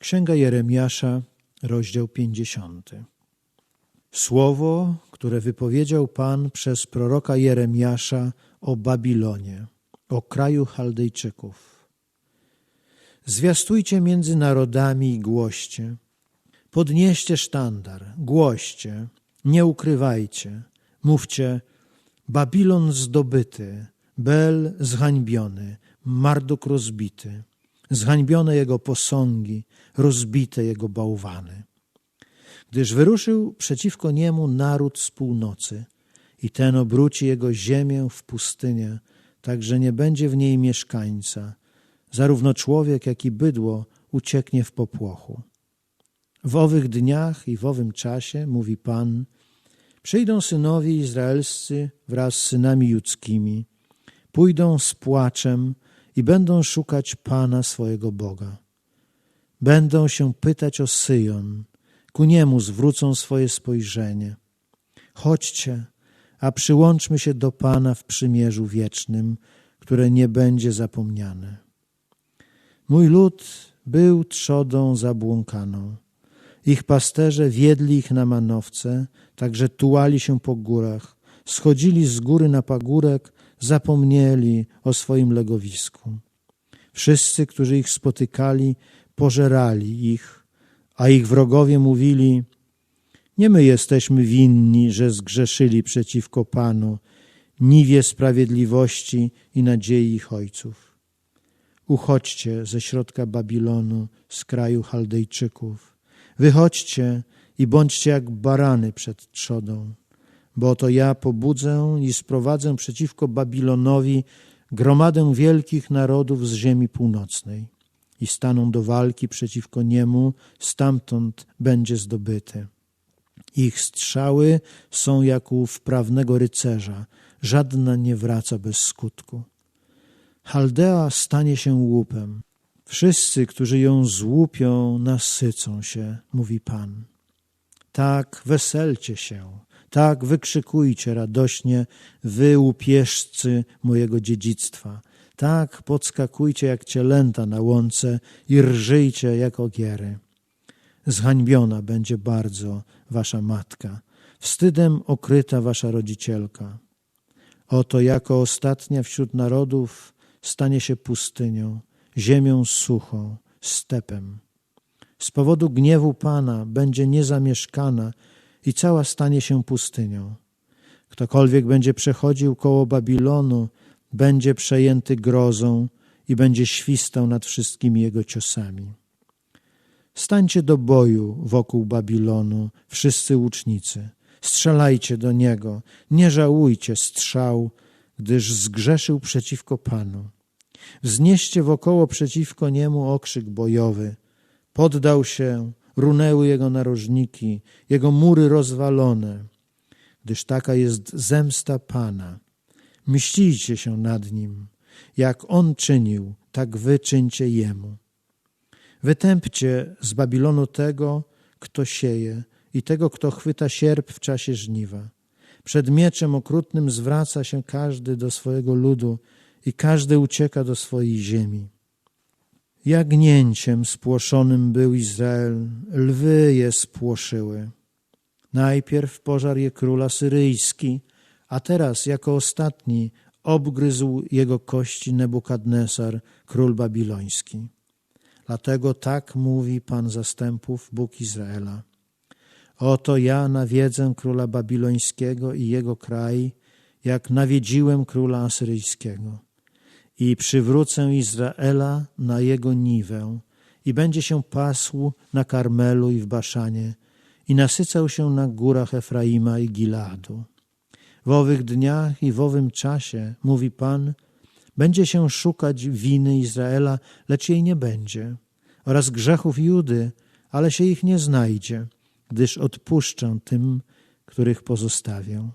Księga Jeremiasza, rozdział 50. Słowo, które wypowiedział Pan przez proroka Jeremiasza o Babilonie, o kraju Chaldejczyków. Zwiastujcie między narodami i głoście. Podnieście sztandar, głoście, nie ukrywajcie. Mówcie, Babilon zdobyty, Bel zhańbiony, Marduk rozbity, zhańbione jego posągi, rozbite jego bałwany. Gdyż wyruszył przeciwko niemu naród z północy i ten obróci jego ziemię w pustynię, tak że nie będzie w niej mieszkańca. Zarówno człowiek, jak i bydło ucieknie w popłochu. W owych dniach i w owym czasie, mówi Pan, przyjdą synowie izraelscy wraz z synami judzkimi, pójdą z płaczem i będą szukać Pana swojego Boga. Będą się pytać o Syjon, ku niemu zwrócą swoje spojrzenie. Chodźcie, a przyłączmy się do Pana w przymierzu wiecznym, które nie będzie zapomniane. Mój lud był trzodą zabłąkaną. Ich pasterze wiedli ich na manowce, także tułali się po górach, schodzili z góry na pagórek, zapomnieli o swoim legowisku. Wszyscy, którzy ich spotykali, pożerali ich, a ich wrogowie mówili: Nie my jesteśmy winni, że zgrzeszyli przeciwko Panu, niwie sprawiedliwości i nadziei ich ojców. Uchodźcie ze środka Babilonu, z kraju Chaldejczyków. Wychodźcie i bądźcie jak barany przed trzodą, bo oto ja pobudzę i sprowadzę przeciwko Babilonowi gromadę wielkich narodów z ziemi północnej i staną do walki przeciwko niemu, stamtąd będzie zdobyty. Ich strzały są jak u wprawnego rycerza, żadna nie wraca bez skutku. Chaldea stanie się łupem. Wszyscy, którzy ją złupią, nasycą się, mówi Pan. Tak weselcie się, tak wykrzykujcie radośnie, wy łupieżcy mojego dziedzictwa. Tak podskakujcie jak cielęta na łące i rżyjcie jak ogiery. Zhańbiona będzie bardzo wasza matka, wstydem okryta wasza rodzicielka. Oto jako ostatnia wśród narodów stanie się pustynią, ziemią suchą, stepem. Z powodu gniewu Pana będzie niezamieszkana i cała stanie się pustynią. Ktokolwiek będzie przechodził koło Babilonu, będzie przejęty grozą i będzie świstał nad wszystkimi jego ciosami. Stańcie do boju wokół Babilonu, wszyscy łucznicy. Strzelajcie do niego, nie żałujcie strzał, gdyż zgrzeszył przeciwko Panu. Wznieście wokoło przeciwko niemu okrzyk bojowy. Poddał się, runęły jego narożniki, jego mury rozwalone, gdyż taka jest zemsta Pana. Mścijcie się nad nim. Jak on czynił, tak wy czyńcie jemu. Wytępcie z Babilonu tego, kto sieje i tego, kto chwyta sierp w czasie żniwa. Przed mieczem okrutnym zwraca się każdy do swojego ludu i każdy ucieka do swojej ziemi. Jagnięciem spłoszonym był Izrael, lwy je spłoszyły. Najpierw pożar je króla syryjski, a teraz jako ostatni obgryzł jego kości Nebukadnesar, król babiloński. Dlatego tak mówi Pan zastępów, Bóg Izraela. Oto ja nawiedzę króla babilońskiego i jego kraj, jak nawiedziłem króla asyryjskiego. I przywrócę Izraela na jego niwę i będzie się pasł na Karmelu i w Baszanie i nasycał się na górach Efraima i Giladu. W owych dniach i w owym czasie, mówi Pan, będzie się szukać winy Izraela, lecz jej nie będzie, oraz grzechów Judy, ale się ich nie znajdzie, gdyż odpuszczę tym, których pozostawię.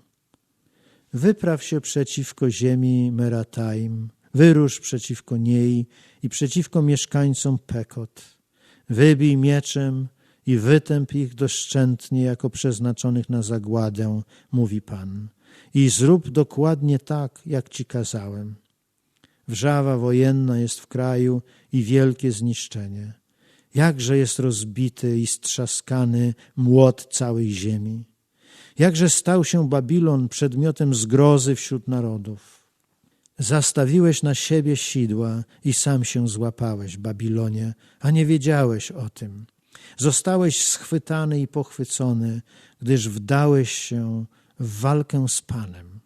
Wypraw się przeciwko ziemi Merataim, wyrusz przeciwko niej i przeciwko mieszkańcom Pekot. Wybij mieczem i wytęp ich doszczętnie jako przeznaczonych na zagładę, mówi Pan. I zrób dokładnie tak, jak ci kazałem. Wrzawa wojenna jest w kraju i wielkie zniszczenie. Jakże jest rozbity i strzaskany młot całej ziemi. Jakże stał się Babilon przedmiotem zgrozy wśród narodów. Zastawiłeś na siebie sidła i sam się złapałeś, Babilonie, a nie wiedziałeś o tym. Zostałeś schwytany i pochwycony, gdyż wdałeś się w walkę z Panem.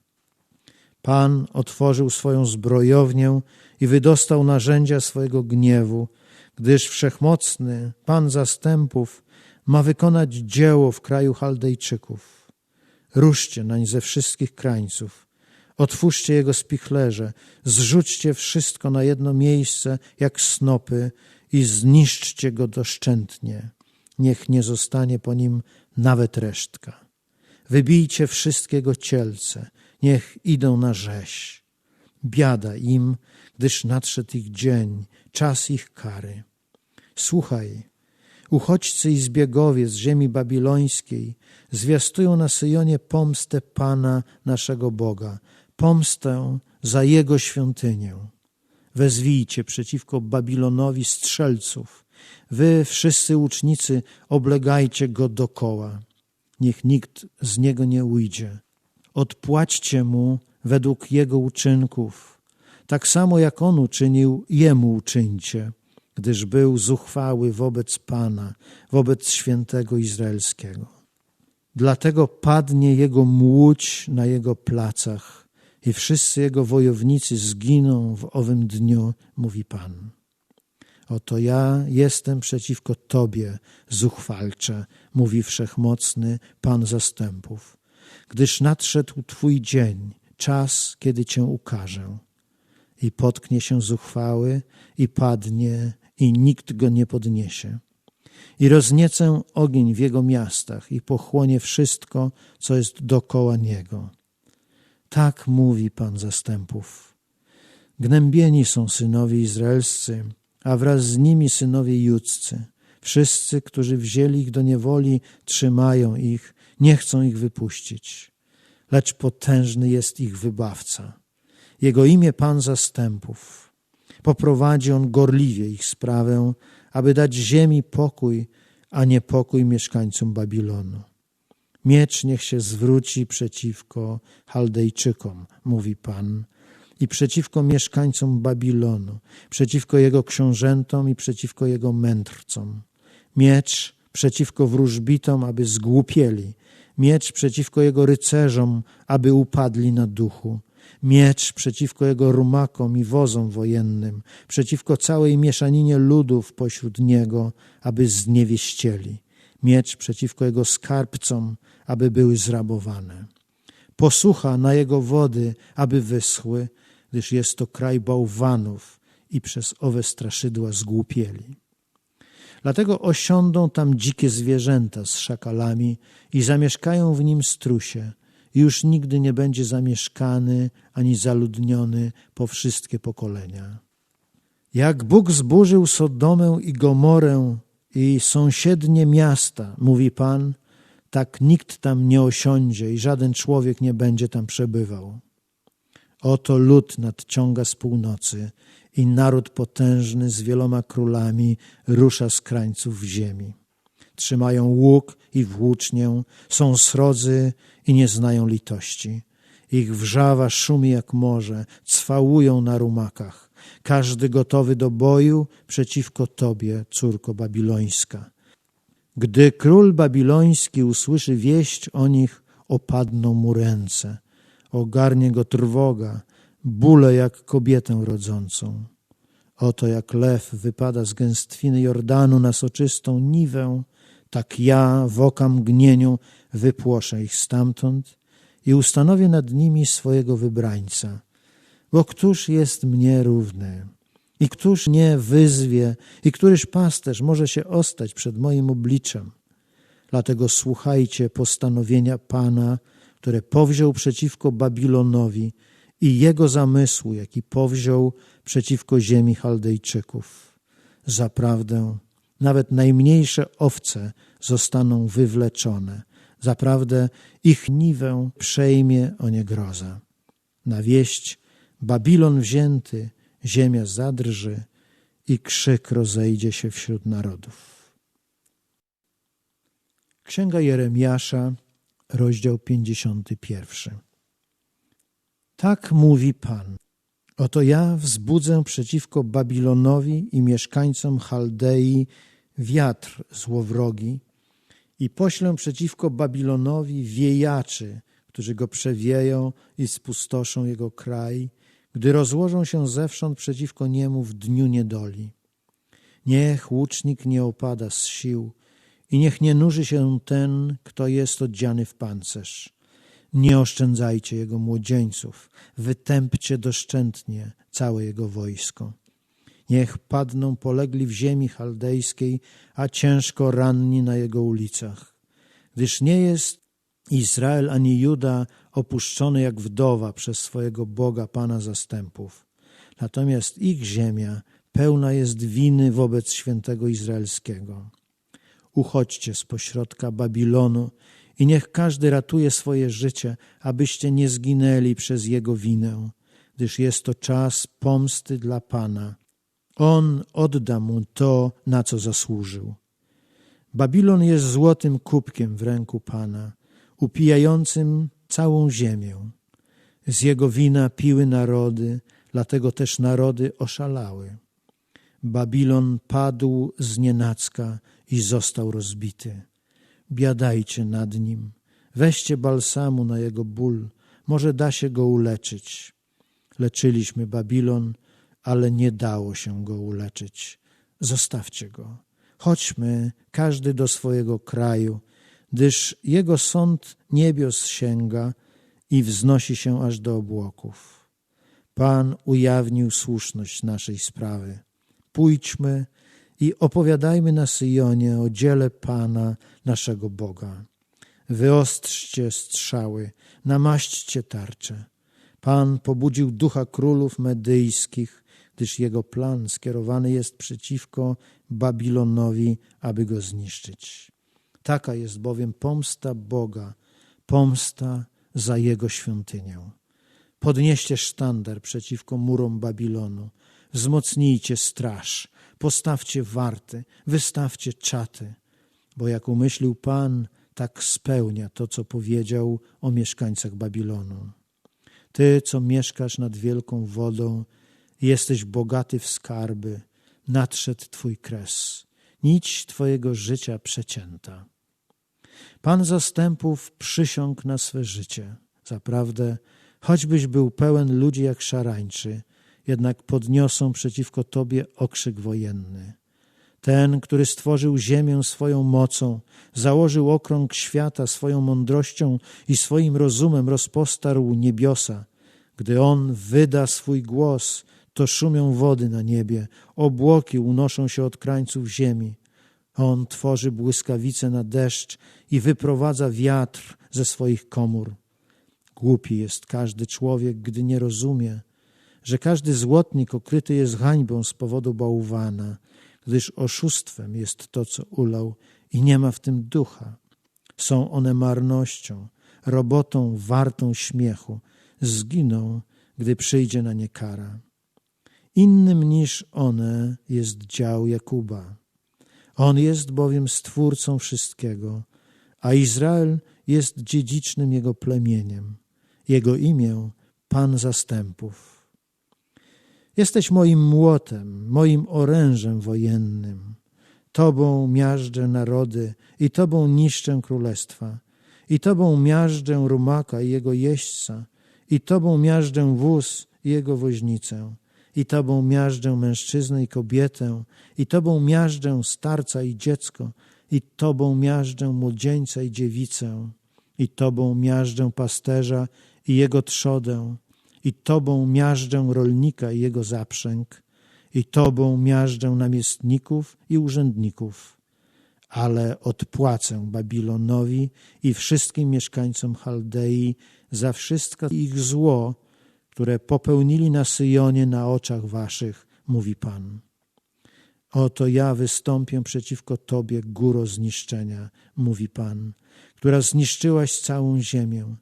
Pan otworzył swoją zbrojownię i wydostał narzędzia swojego gniewu, gdyż wszechmocny Pan zastępów ma wykonać dzieło w kraju Chaldejczyków. Ruszcie nań ze wszystkich krańców, otwórzcie jego spichlerze, zrzućcie wszystko na jedno miejsce jak snopy i zniszczcie go doszczętnie. Niech nie zostanie po nim nawet resztka. Wybijcie wszystkiego cielce, niech idą na rzeź. Biada im, gdyż nadszedł ich dzień, czas ich kary. Słuchaj, uchodźcy i zbiegowie z ziemi babilońskiej zwiastują na Syjonie pomstę Pana naszego Boga, pomstę za Jego świątynię. Wezwijcie przeciwko Babilonowi strzelców. Wy, wszyscy łucznicy, oblegajcie go dokoła. Niech nikt z niego nie ujdzie. Odpłaćcie mu według jego uczynków. Tak samo jak on uczynił, jemu uczyńcie, gdyż był zuchwały wobec Pana, wobec świętego Izraelskiego. Dlatego padnie jego młódź na jego placach i wszyscy jego wojownicy zginą w owym dniu, mówi Pan. Oto ja jestem przeciwko Tobie, zuchwalcze, mówi wszechmocny Pan zastępów, gdyż nadszedł Twój dzień, czas, kiedy Cię ukażę. I potknie się zuchwały, i padnie, i nikt go nie podniesie. I rozniecę ogień w jego miastach, i pochłonie wszystko, co jest dokoła niego. Tak mówi Pan zastępów. Gnębieni są synowie izraelscy, a wraz z nimi synowie judzcy. Wszyscy, którzy wzięli ich do niewoli, trzymają ich, nie chcą ich wypuścić. Lecz potężny jest ich wybawca. Jego imię Pan zastępów. Poprowadzi on gorliwie ich sprawę, aby dać ziemi pokój, a nie pokój mieszkańcom Babilonu. Miecz niech się zwróci przeciwko Chaldejczykom, mówi Pan, i przeciwko mieszkańcom Babilonu, przeciwko jego książętom i przeciwko jego mędrcom. Miecz przeciwko wróżbitom, aby zgłupieli, miecz przeciwko jego rycerzom, aby upadli na duchu, miecz przeciwko jego rumakom i wozom wojennym, przeciwko całej mieszaninie ludów pośród niego, aby zniewieścieli, miecz przeciwko jego skarbcom, aby były zrabowane. Posłucha na jego wody, aby wyschły, gdyż jest to kraj bałwanów i przez owe straszydła zgłupieli. Dlatego osiądą tam dzikie zwierzęta z szakalami i zamieszkają w nim strusie. Już nigdy nie będzie zamieszkany ani zaludniony po wszystkie pokolenia. Jak Bóg zburzył Sodomę i Gomorę i sąsiednie miasta, mówi Pan, tak nikt tam nie osiądzie i żaden człowiek nie będzie tam przebywał. Oto lud nadciąga z północy i naród potężny z wieloma królami rusza z krańców ziemi. Trzymają łuk i włócznię, są srodzy i nie znają litości. Ich wrzawa szumi jak morze, cwałują na rumakach. Każdy gotowy do boju przeciwko Tobie, córko babilońska. Gdy król babiloński usłyszy wieść o nich, opadną mu ręce – ogarnie go trwoga, bóle jak kobietę rodzącą. Oto jak lew wypada z gęstwiny Jordanu na soczystą niwę, tak ja w oka mgnieniu wypłoszę ich stamtąd i ustanowię nad nimi swojego wybrańca. Bo któż jest mnie równy? I któż nie wyzwie? I któryż pasterz może się ostać przed moim obliczem? Dlatego słuchajcie postanowienia Pana, które powziął przeciwko Babilonowi i jego zamysłu, jaki powziął przeciwko ziemi Chaldejczyków. Zaprawdę nawet najmniejsze owce zostaną wywleczone. Zaprawdę ich niwę przejmie o nie groza. Na wieść Babilon wzięty, ziemia zadrży i krzyk rozejdzie się wśród narodów. Księga Jeremiasza, rozdział 51. Tak mówi Pan. Oto ja wzbudzę przeciwko Babilonowi i mieszkańcom Chaldei wiatr złowrogi i poślę przeciwko Babilonowi wiejaczy, którzy go przewieją i spustoszą jego kraj, gdy rozłożą się zewsząd przeciwko niemu w dniu niedoli. Niech łucznik nie opada z sił i niech nie nuży się ten, kto jest odziany w pancerz. Nie oszczędzajcie jego młodzieńców, wytępcie doszczętnie całe jego wojsko. Niech padną polegli w ziemi chaldejskiej, a ciężko ranni na jego ulicach. Gdyż nie jest Izrael ani Juda opuszczony jak wdowa przez swojego Boga Pana zastępów. Natomiast ich ziemia pełna jest winy wobec świętego Izraelskiego. Uchodźcie z pośrodka Babilonu i niech każdy ratuje swoje życie, abyście nie zginęli przez jego winę, gdyż jest to czas pomsty dla Pana. On odda mu to, na co zasłużył. Babilon jest złotym kubkiem w ręku Pana, upijającym całą ziemię. Z jego wina piły narody, dlatego też narody oszalały. Babilon padł z nienacka i został rozbity. Biadajcie nad nim, weźcie balsamu na jego ból, może da się go uleczyć. Leczyliśmy Babilon, ale nie dało się go uleczyć. Zostawcie go. Chodźmy, każdy do swojego kraju, gdyż jego sąd niebios sięga i wznosi się aż do obłoków. Pan ujawnił słuszność naszej sprawy. Pójdźmy i opowiadajmy na Syjonie o dziele Pana, naszego Boga. Wyostrzcie strzały, namaśćcie tarcze. Pan pobudził ducha królów medyjskich, gdyż jego plan skierowany jest przeciwko Babilonowi, aby go zniszczyć. Taka jest bowiem pomsta Boga, pomsta za jego świątynię. Podnieście sztandar przeciwko murom Babilonu, wzmocnijcie straż, postawcie warty, wystawcie czaty, bo jak umyślił Pan, tak spełnia to, co powiedział o mieszkańcach Babilonu. Ty, co mieszkasz nad wielką wodą, jesteś bogaty w skarby, nadszedł Twój kres, nić Twojego życia przecięta. Pan zastępów przysiągł na swe życie. Zaprawdę, choćbyś był pełen ludzi jak szarańczy, jednak podniosą przeciwko Tobie okrzyk wojenny. Ten, który stworzył ziemię swoją mocą, założył okrąg świata swoją mądrością i swoim rozumem rozpostarł niebiosa. Gdy On wyda swój głos, to szumią wody na niebie, obłoki unoszą się od krańców ziemi. On tworzy błyskawice na deszcz i wyprowadza wiatr ze swoich komór. Głupi jest każdy człowiek, gdy nie rozumie, że każdy złotnik okryty jest hańbą z powodu bałwana, gdyż oszustwem jest to, co ulał i nie ma w tym ducha. Są one marnością, robotą wartą śmiechu, zginą, gdy przyjdzie na nie kara. Innym niż one jest dział Jakuba. On jest bowiem stwórcą wszystkiego, a Izrael jest dziedzicznym jego plemieniem. Jego imię Pan zastępów. Jesteś moim młotem, moim orężem wojennym. Tobą miażdżę narody i Tobą niszczę królestwa. I Tobą miażdżę rumaka i jego jeźdźca. I Tobą miażdżę wóz i jego woźnicę. I Tobą miażdżę mężczyznę i kobietę. I Tobą miażdżę starca i dziecko. I Tobą miażdżę młodzieńca i dziewicę. I Tobą miażdżę pasterza i jego trzodę i Tobą miażdżę rolnika i jego zaprzęg, i Tobą miażdżę namiestników i urzędników, ale odpłacę Babilonowi i wszystkim mieszkańcom Chaldei za wszystko ich zło, które popełnili na Syjonie na oczach Waszych, mówi Pan. Oto ja wystąpię przeciwko Tobie, góro zniszczenia, mówi Pan, która zniszczyłaś całą ziemię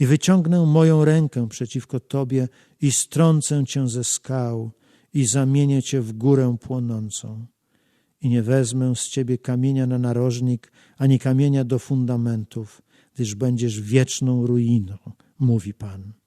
i wyciągnę moją rękę przeciwko Tobie i strącę Cię ze skał i zamienię cię w górę płonącą. I nie wezmę z ciebie kamienia na narożnik, ani kamienia do fundamentów, gdyż będziesz wieczną ruiną, mówi Pan.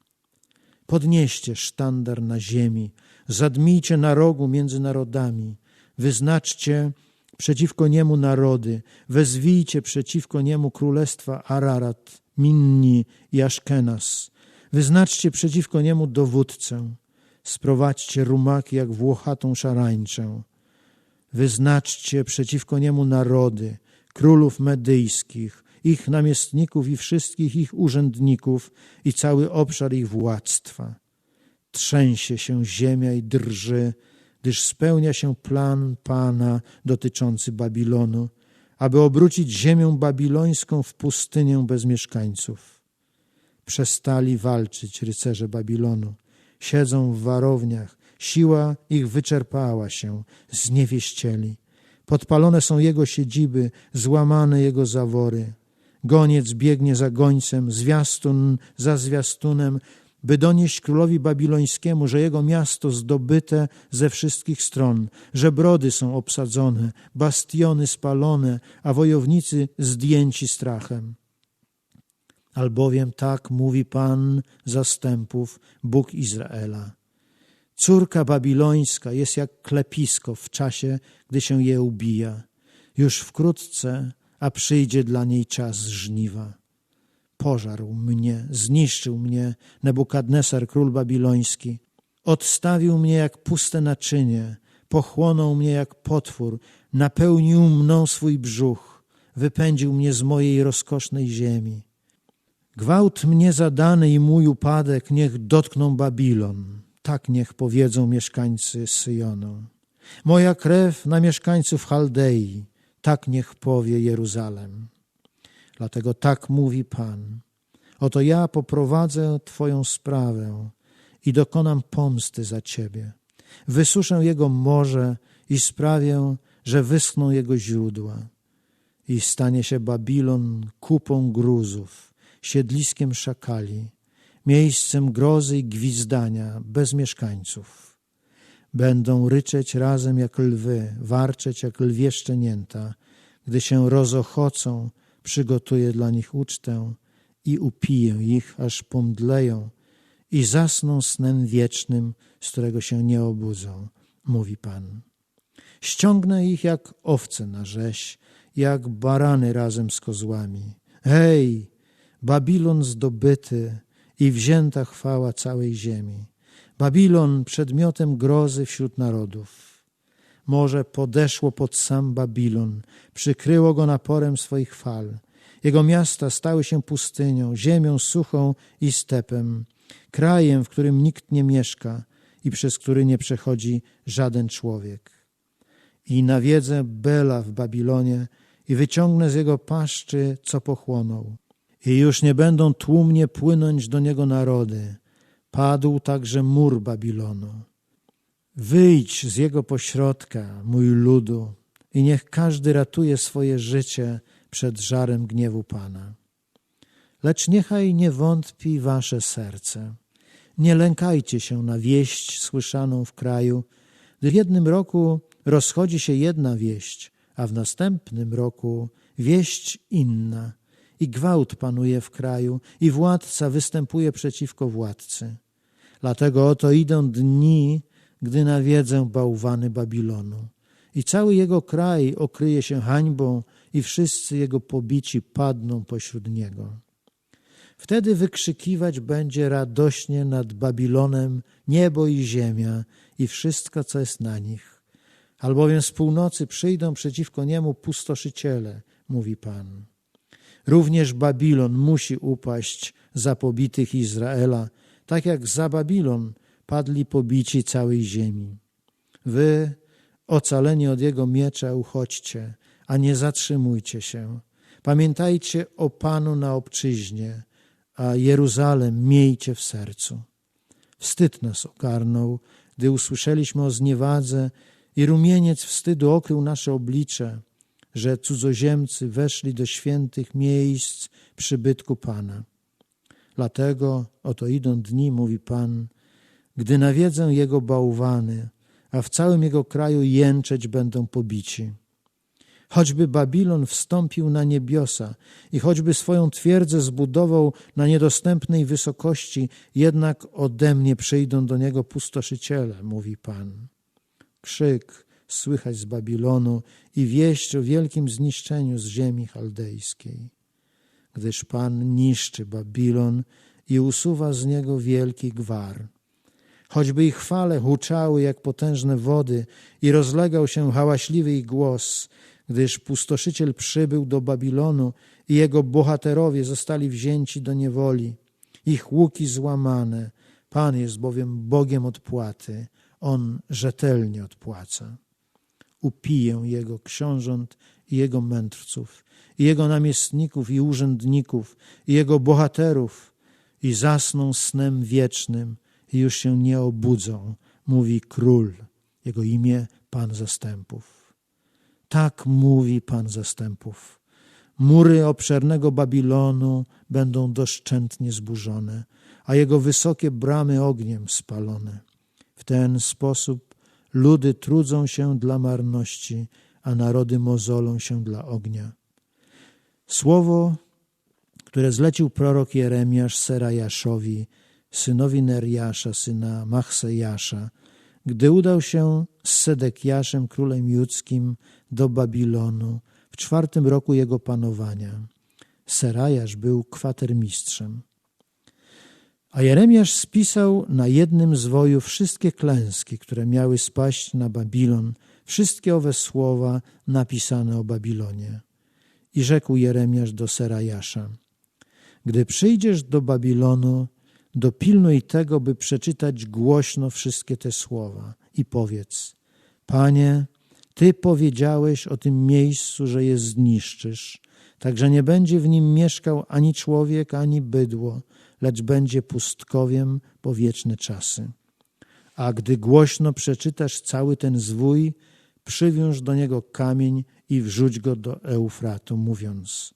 Podnieście sztandar na ziemi, zadmijcie na rogu między narodami, wyznaczcie przeciwko niemu narody, wezwijcie przeciwko niemu królestwa Ararat, Minni i Aszkenas, wyznaczcie przeciwko niemu dowódcę, sprowadźcie rumaki jak włochatą szarańczę, wyznaczcie przeciwko niemu narody, królów medyjskich, ich namiestników i wszystkich ich urzędników i cały obszar ich władztwa. Trzęsie się ziemia i drży, gdyż spełnia się plan Pana dotyczący Babilonu, aby obrócić ziemię babilońską w pustynię bez mieszkańców. Przestali walczyć rycerze Babilonu, siedzą w warowniach, siła ich wyczerpała się, zniewieścieli. Podpalone są jego siedziby, złamane jego zawory. Goniec biegnie za gońcem, zwiastun za zwiastunem, by donieść królowi babilońskiemu, że jego miasto zdobyte ze wszystkich stron, że brody są obsadzone, bastiony spalone, a wojownicy zdjęci strachem. Albowiem tak mówi Pan zastępów, Bóg Izraela. Córka babilońska jest jak klepisko w czasie, gdy się je ubija. Już wkrótce, a przyjdzie dla niej czas żniwa. Pożarł mnie, zniszczył mnie Nebukadnesar, król babiloński. Odstawił mnie jak puste naczynie, pochłonął mnie jak potwór, napełnił mną swój brzuch, wypędził mnie z mojej rozkosznej ziemi. Gwałt mnie zadany i mój upadek niech dotkną Babilon. Tak niech powiedzą mieszkańcy Syjonu. Moja krew na mieszkańców Chaldei. Tak niech powie Jeruzalem. Dlatego tak mówi Pan. Oto ja poprowadzę Twoją sprawę i dokonam pomsty za Ciebie. Wysuszę Jego morze i sprawię, że wyschną Jego źródła. I stanie się Babilon kupą gruzów, siedliskiem szakali, miejscem grozy i gwizdania bez mieszkańców. Będą ryczeć razem jak lwy, warczeć jak lwie szczenięta. Gdy się rozochocą, przygotuję dla nich ucztę i upiję ich, aż pomdleją i zasną snem wiecznym, z którego się nie obudzą, mówi Pan. Ściągnę ich jak owce na rzeź, jak barany razem z kozłami. Hej, Babilon zdobyty i wzięta chwała całej ziemi. Babilon przedmiotem grozy wśród narodów. Morze podeszło pod sam Babilon, przykryło go naporem swoich fal. Jego miasta stały się pustynią, ziemią suchą i stepem, krajem, w którym nikt nie mieszka i przez który nie przechodzi żaden człowiek. I nawiedzę Bela w Babilonie i wyciągnę z jego paszczy, co pochłonął. I już nie będą tłumnie płynąć do niego narody. Padł także mur Babilonu. Wyjdź z jego pośrodka, mój ludu, i niech każdy ratuje swoje życie przed żarem gniewu Pana. Lecz niechaj nie wątpi wasze serce. Nie lękajcie się na wieść słyszaną w kraju, gdy w jednym roku rozchodzi się jedna wieść, a w następnym roku wieść inna. I gwałt panuje w kraju, i władca występuje przeciwko władcy. Dlatego oto idą dni, gdy nawiedzę bałwany Babilonu. I cały jego kraj okryje się hańbą i wszyscy jego pobici padną pośród niego. Wtedy wykrzykiwać będzie radośnie nad Babilonem niebo i ziemia i wszystko, co jest na nich. Albowiem z północy przyjdą przeciwko niemu pustoszyciele, mówi Pan. Również Babilon musi upaść za pobitych Izraela, tak jak za Babilon padli pobici całej ziemi. Wy, ocaleni od jego miecza, uchodźcie, a nie zatrzymujcie się. Pamiętajcie o Panu na obczyźnie, a Jeruzalem miejcie w sercu. Wstyd nas ogarnął, gdy usłyszeliśmy o zniewadze i rumieniec wstydu okrył nasze oblicze, że cudzoziemcy weszli do świętych miejsc przybytku Pana. Dlatego oto idą dni, mówi Pan, gdy nawiedzę jego bałwany, a w całym jego kraju jęczeć będą pobici. Choćby Babilon wstąpił na niebiosa i choćby swoją twierdzę zbudował na niedostępnej wysokości, jednak ode mnie przyjdą do niego pustoszyciele, mówi Pan. Krzyk słychać z Babilonu i wieść o wielkim zniszczeniu z ziemi chaldejskiej. Gdyż Pan niszczy Babilon i usuwa z niego wielki gwar. Choćby ich fale huczały jak potężne wody i rozlegał się hałaśliwy ich głos, gdyż pustoszyciel przybył do Babilonu i jego bohaterowie zostali wzięci do niewoli, ich łuki złamane. Pan jest bowiem Bogiem odpłaty, On rzetelnie odpłaca. Upiję jego książąt i jego mędrców, i jego namiestników i urzędników, i jego bohaterów, i zasną snem wiecznym, i już się nie obudzą, mówi król, jego imię Pan zastępów. Tak mówi Pan zastępów. Mury obszernego Babilonu będą doszczętnie zburzone, a jego wysokie bramy ogniem spalone. W ten sposób ludy trudzą się dla marności, a narody mozolą się dla ognia. Słowo, które zlecił prorok Jeremiasz Serajaszowi, synowi Neriasza, syna Machsejasza, gdy udał się z Sedekiaszem, królem judzkim, do Babilonu w czwartym roku jego panowania. Serajasz był kwatermistrzem. A Jeremiasz spisał na jednym z woju wszystkie klęski, które miały spaść na Babilon, wszystkie owe słowa napisane o Babilonie. I rzekł Jeremiasz do Serajasza, gdy przyjdziesz do Babilonu, dopilnuj tego, by przeczytać głośno wszystkie te słowa i powiedz, Panie, Ty powiedziałeś o tym miejscu, że je zniszczysz, tak że nie będzie w nim mieszkał ani człowiek, ani bydło, lecz będzie pustkowiem po wieczne czasy. A gdy głośno przeczytasz cały ten zwój, przywiąż do niego kamień i wrzuć go do Eufratu, mówiąc: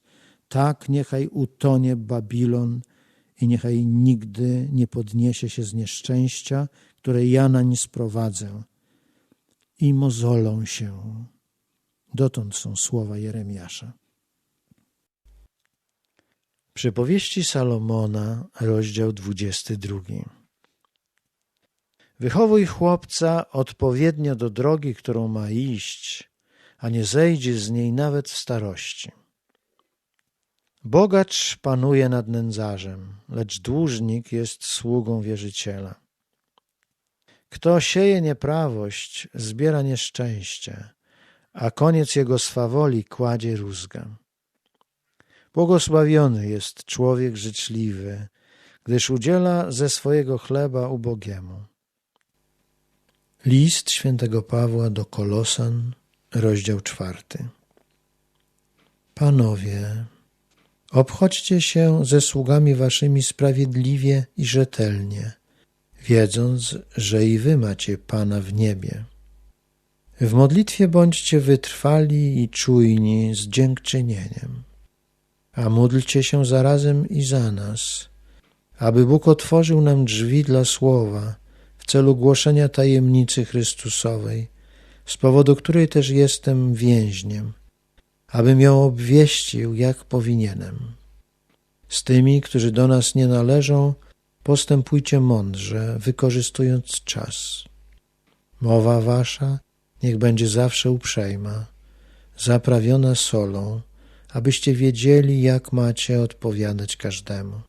Tak niechaj utonie Babilon i niechaj nigdy nie podniesie się z nieszczęścia, które ja nań sprowadzę. I mozolą się. Dotąd są słowa Jeremiasza. Przypowieści Salomona, rozdział 22. Wychowuj chłopca odpowiednio do drogi, którą ma iść, a nie zejdzie z niej nawet w starości. Bogacz panuje nad nędzarzem, lecz dłużnik jest sługą wierzyciela. Kto sieje nieprawość, zbiera nieszczęście, a koniec jego swawoli kładzie rózgę. Błogosławiony jest człowiek życzliwy, gdyż udziela ze swojego chleba ubogiemu. List świętego Pawła do Kolosan, rozdział czwarty. Panowie, obchodźcie się ze sługami waszymi sprawiedliwie i rzetelnie, wiedząc, że i wy macie Pana w niebie. W modlitwie bądźcie wytrwali i czujni z dziękczynieniem a módlcie się zarazem i za nas, aby Bóg otworzył nam drzwi dla słowa w celu głoszenia tajemnicy Chrystusowej, z powodu której też jestem więźniem, abym ją obwieścił, jak powinienem. Z tymi, którzy do nas nie należą, postępujcie mądrze, wykorzystując czas. Mowa wasza niech będzie zawsze uprzejma, zaprawiona solą, abyście wiedzieli, jak macie odpowiadać każdemu.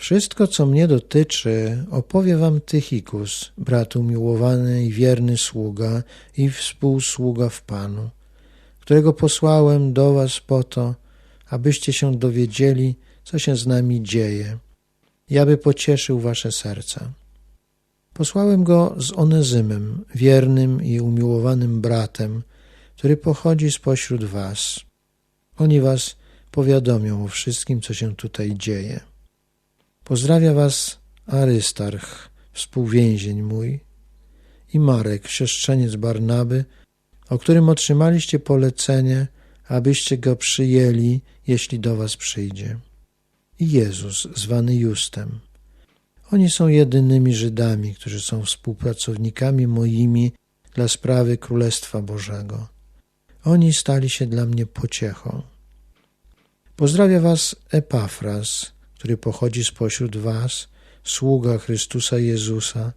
Wszystko, co mnie dotyczy, opowie wam Tychikus, brat umiłowany i wierny sługa i współsługa w Panu, którego posłałem do was po to, abyście się dowiedzieli, co się z nami dzieje i aby pocieszył wasze serca. Posłałem go z Onezymem, wiernym i umiłowanym bratem, który pochodzi spośród was. Oni was powiadomią o wszystkim, co się tutaj dzieje. Pozdrawia was Arystarch, współwięzień mój, i Marek, siostrzeniec Barnaby, o którym otrzymaliście polecenie, abyście go przyjęli, jeśli do was przyjdzie. I Jezus, zwany Justem. Oni są jedynymi Żydami, którzy są współpracownikami moimi dla sprawy Królestwa Bożego. Oni stali się dla mnie pociechą. Pozdrawia was Epafras, który pochodzi spośród was, sługa Chrystusa Jezusa,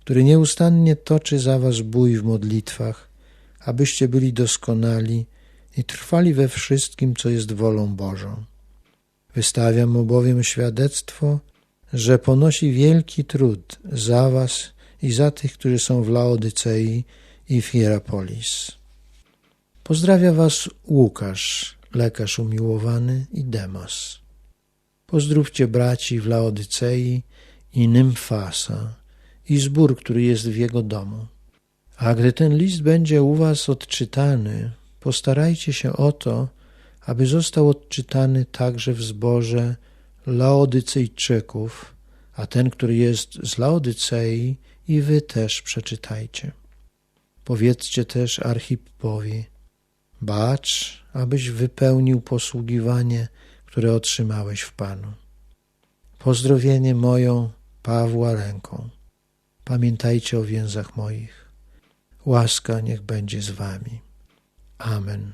który nieustannie toczy za was bój w modlitwach, abyście byli doskonali i trwali we wszystkim, co jest wolą Bożą. Wystawiam mu bowiem świadectwo, że ponosi wielki trud za was i za tych, którzy są w Laodycei i w Hierapolis. Pozdrawia was Łukasz, lekarz umiłowany i Demas. Pozdrówcie braci w Laodycei i Nymfasa i zbór, który jest w jego domu. A gdy ten list będzie u was odczytany, postarajcie się o to, aby został odczytany także w zborze Laodycejczyków, a ten, który jest z Laodycei, i wy też przeczytajcie. Powiedzcie też Archipowi, bacz, abyś wypełnił posługiwanie, które otrzymałeś w Panu. Pozdrowienie moją Pawła ręką. Pamiętajcie o więzach moich. Łaska niech będzie z wami. Amen.